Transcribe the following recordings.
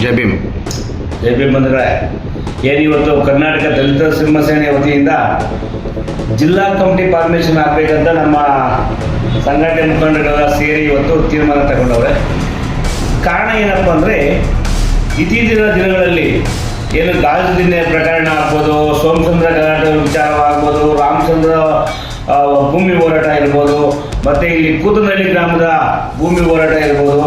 ಜೈ ಭೀಮ್. ಜೈ ಭೀಮ್ ಇವತ್ತು ಕರ್ನಾಟಕ ದಲಿತ ಸಿಂಹಸೇನೆ ವತಿಯಿಂದ ಜಿಲ್ಲಾ ಕಮಿಟಿ ಫಾರ್ಮೇಷನ್ ಆಗಬೇಕಂತ ನಮ್ಮ ಸಂಘಟನೆ ಮುಖಂಡರೆಲ್ಲ ಸೇರಿ ಇವತ್ತು ತೀರ್ಮಾನ ತಗೊಂಡವ್ರೆ. ಕಾರಣ ಏನಪ್ಪ ಅಂದರೆ, ಇತ್ತೀಚಿನ ದಿನಗಳಲ್ಲಿ ಏನು ಗಾಜು ದಿನ್ನೆ ಪ್ರಕರಣ ಆಗ್ಬೋದು, ಸೋಮಚಂದ್ರ ಗಲಾಟೆ ವಿಚಾರವಾಗ್ಬೋದು, ರಾಮಚಂದ್ರ ಭೂಮಿ ಹೋರಾಟ ಇರ್ಬೋದು, ಮತ್ತು ಇಲ್ಲಿ ಕೂತನಹಳ್ಳಿ ಗ್ರಾಮದ ಭೂಮಿ ಹೋರಾಟ ಇರ್ಬೋದು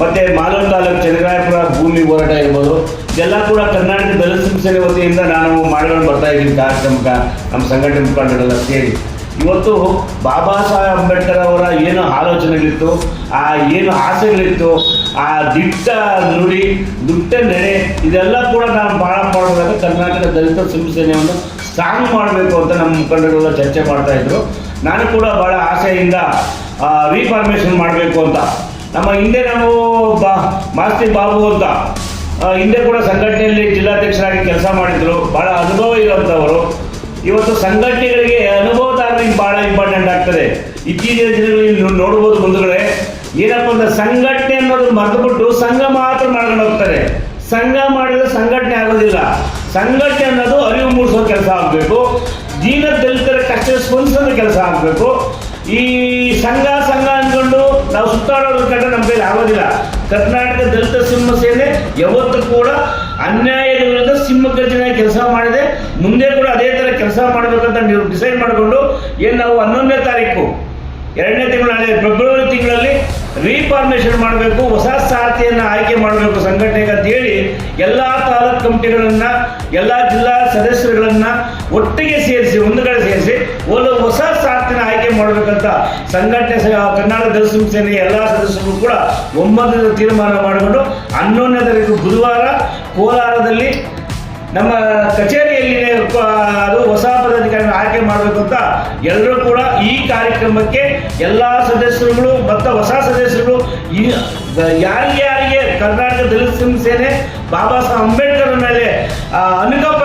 ಮತ್ತು ಮಾಲೂರು ತಾಲೂಕು ಚನ್ನರಾಯಪುರ ಭೂಮಿ ಹೋರಾಟ ಇರ್ಬೋದು. ಇದೆಲ್ಲ ಕೂಡ ಕರ್ನಾಟಕ ದಲಿತ ಸಂಸ್ಥೆ ವತಿಯಿಂದ ನಾನು ಮಾಡ್ಕೊಂಡು ಬರ್ತಾ ಇದ್ದೀನಿ ಕಾರ್ಯಕ್ರಮಕ್ಕೆ, ನಮ್ಮ ಸಂಘಟನೆ ಮುಖಂಡರೆಲ್ಲ ಸೇರಿ. ಇವತ್ತು ಬಾಬಾ ಸಾಹೇಬ್ ಅಂಬೇಡ್ಕರ್ ಅವರ ಏನು ಆಲೋಚನೆಗಳಿತ್ತು, ಆ ಏನು ಆಸೆಗಳಿತ್ತು, ಆ ದಿಟ್ಟ ನುಡಿ, ದುಟ್ಟ ನೆನೆ ಇದೆಲ್ಲ ಕೂಡ ನಾವು ಭಾಳ ಮಾಡುವಾಗ ಕರ್ನಾಟಕ ದಲಿತ ಸಂಸ್ಥೆಯನ್ನು ಸ್ಟ್ರಾಂಗ್ ಮಾಡಬೇಕು ಅಂತ ನಮ್ಮ ಮುಖಂಡರೆಲ್ಲ ಚರ್ಚೆ ಮಾಡ್ತಾ ಇದ್ರು. ನಾನು ಕೂಡ ಭಾಳ ಆಸೆಯಿಂದ ರೀಫಾರ್ಮೇಷನ್ ಮಾಡಬೇಕು ಅಂತ. ನಮ್ಮ ಹಿಂದೆ ನಾವು ಬಾ, ಮಾಸ್ತಿ ಬಾಬು ಅಂತ ಹಿಂದೆ ಕೂಡ ಸಂಘಟನೆಯಲ್ಲಿ ಜಿಲ್ಲಾಧ್ಯಕ್ಷರಾಗಿ ಕೆಲಸ ಮಾಡಿದ್ರು. ಭಾಳ ಅನುಭವ ಇರುವಂಥವರು ಇವತ್ತು ಸಂಘಟನೆಗಳಿಗೆ ಅನುಭವದಾರರಿಗೆ ಭಾಳ ಇಂಪಾರ್ಟೆಂಟ್ ಆಗ್ತದೆ. ಇತ್ತೀಚಿನ ದಿನಗಳಲ್ಲಿ ನೋಡ್ಬೋದು ಮುಂದುಗಡೆ ಏನಪ್ಪ ಅಂದ್ರೆ ಸಂಘಟನೆ ಅನ್ನೋದು ಮರೆತುಬಿಟ್ಟು ಸಂಘ ಮಾತ್ರ ಮಾಡ್ಕೊಂಡು ಹೋಗ್ತಾರೆ. ಸಂಘ ಮಾಡಿದ್ರೆ ಸಂಘಟನೆ ಆಗೋದಿಲ್ಲ. ಸಂಘಟನೆ ಅನ್ನೋದು ಅರಿವು ಮೂಡಿಸೋ ಕೆಲಸ ಆಗಬೇಕು. ದೀನ ದಲಿತರ ಕಷ್ಟ ಸ್ಪಂದಿಸೋ ಕೆಲಸ ಆಗಬೇಕು. ಈ ಸಂಘ ಸಂಘ ನಾವು ಸುತ್ತಾಡೋದ್ರ ಕಂಡ್ರೆ ನಮ್ಮ ಕೈಲಿ ಆಗೋದಿಲ್ಲ. ಕರ್ನಾಟಕ ದಲಿತ ಸಿಂಹ ಸೇನೆ ಯಾವತ್ತೂ ಕೂಡ ಅನ್ಯಾಯದ ವಿರುದ್ಧ ಸಿಂಹಗರ್ಜನೆ ಕೆಲಸ ಮಾಡಿದೆ. ಮುಂದೆ ಕೂಡ ಅದೇ ಥರ ಕೆಲಸ ಮಾಡಬೇಕಂತ ನೀವು ಡಿಸೈಡ್ ಮಾಡಿಕೊಂಡು ಏನು ನಾವು ಹನ್ನೊಂದನೇ ತಾರೀಕು, ಎರಡನೇ ತಿಂಗಳಲ್ಲಿ ಫೆಬ್ರವರಿ ತಿಂಗಳಲ್ಲಿ ರೀಫಾರ್ಮೇಷನ್ ಮಾಡಬೇಕು, ಹೊಸ ಸಾರಥಿಯನ್ನು ಆಯ್ಕೆ ಮಾಡಬೇಕು ಸಂಘಟನೆಗೆ ಅಂತ ಹೇಳಿ ಎಲ್ಲ ತಾಲೂಕು ಕಮಿಟಿಗಳನ್ನು, ಎಲ್ಲ ಜಿಲ್ಲಾ ಸದಸ್ಯರುಗಳನ್ನು ಒಟ್ಟಿಗೆ ಸೇರಿಸಿ, ಒಂದು ಕಡೆ ಸೇರಿಸಿ ಒಂದು ಹೊಸ ಸಾರಥಿನ ಆಯ್ಕೆ ಮಾಡಬೇಕಂತ ಸಂಘಟನೆ ಕರ್ನಾಟಕ ದಲಿತ ಸೇನೆ ಎಲ್ಲ ಸದಸ್ಯರು ಕೂಡ ಒಮ್ಮತದ ತೀರ್ಮಾನ ಮಾಡಿಕೊಂಡು ಹನ್ನೊಂದನೇ ತಾರೀಕು ಬುಧವಾರ ಕೋಲಾರದಲ್ಲಿ ನಮ್ಮ ಕಚೇರಿಯಲ್ಲಿ ಅದು ಹೊಸ ಪದಾಧಿಕಾರಿಗಳನ್ನು ಆಯ್ಕೆ ಮಾಡಬೇಕು ಅಂತ ಎಲ್ಲರೂ ಕೂಡ ಈ ಕಾರ್ಯಕ್ರಮಕ್ಕೆ ಎಲ್ಲ ಸದಸ್ಯರುಗಳು ಮತ್ತು ಹೊಸ ಸದಸ್ಯರು ಈ ಯಾರಿಗೆ ಯಾರಿಗೆ ಕರ್ನಾಟಕ ದಲಿತ ಸೇನೆ ಬಾಬಾ ಸಾಹೇಬ್ ಅಂಬೇಡ್ಕರ್ ಮೇಲೆ ಅನುಕಂಪ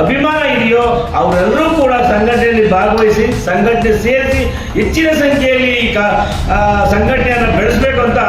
ಅಭಿಮಾನ ಇದೆಯೋ ಅವರೆಲ್ಲರೂ ಕೂಡ ಸಂಘಟನೆಯಲ್ಲಿ ಭಾಗವಹಿಸಿ ಸಂಘಟನೆ ಸೇರಿಸಿ ಹೆಚ್ಚಿನ ಸಂಖ್ಯೆಯಲ್ಲಿ ಈ ಸಂಘಟನೆಯನ್ನು ಬೆಳೆಸಬೇಕು ಅಂತ